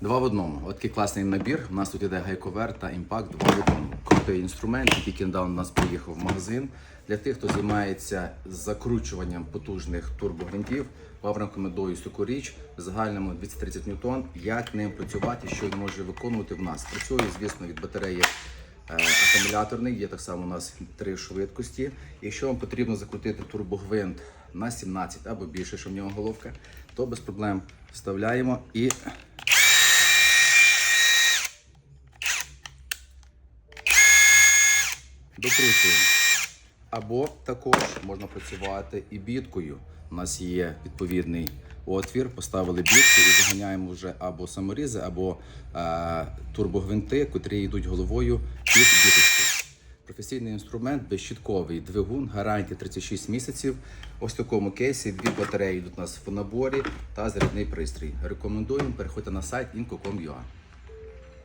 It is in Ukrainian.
Два в одному. От такий класний набір. У нас тут іде гайковер та імпакт два в одному. Крутий інструмент, який недавно у нас приїхав в магазин. Для тих, хто займається закручуванням потужних турбогвинтів, вам рекомендую річ в загальному 230 ньютон. Як ним працювати, що він може виконувати в нас. Працює, звісно, від батареї е, акумуляторний, є так само у нас три швидкості. Якщо вам потрібно закрутити турбогвинт на 17 або більше, що в нього головка, то без проблем вставляємо і докручуємо. Або також можна працювати і біткою. У нас є відповідний отвір, поставили бітку і заганяємо вже або саморізи, або е, турбогвинти, котрі йдуть головою під біточку. Професійний інструмент, безщітковий двигун, гарантія 36 місяців. Ось в такому кейсі дві батареї йдуть у нас в наборі та зарядний пристрій. Рекомендуємо переходьте на сайт inco.com.ua.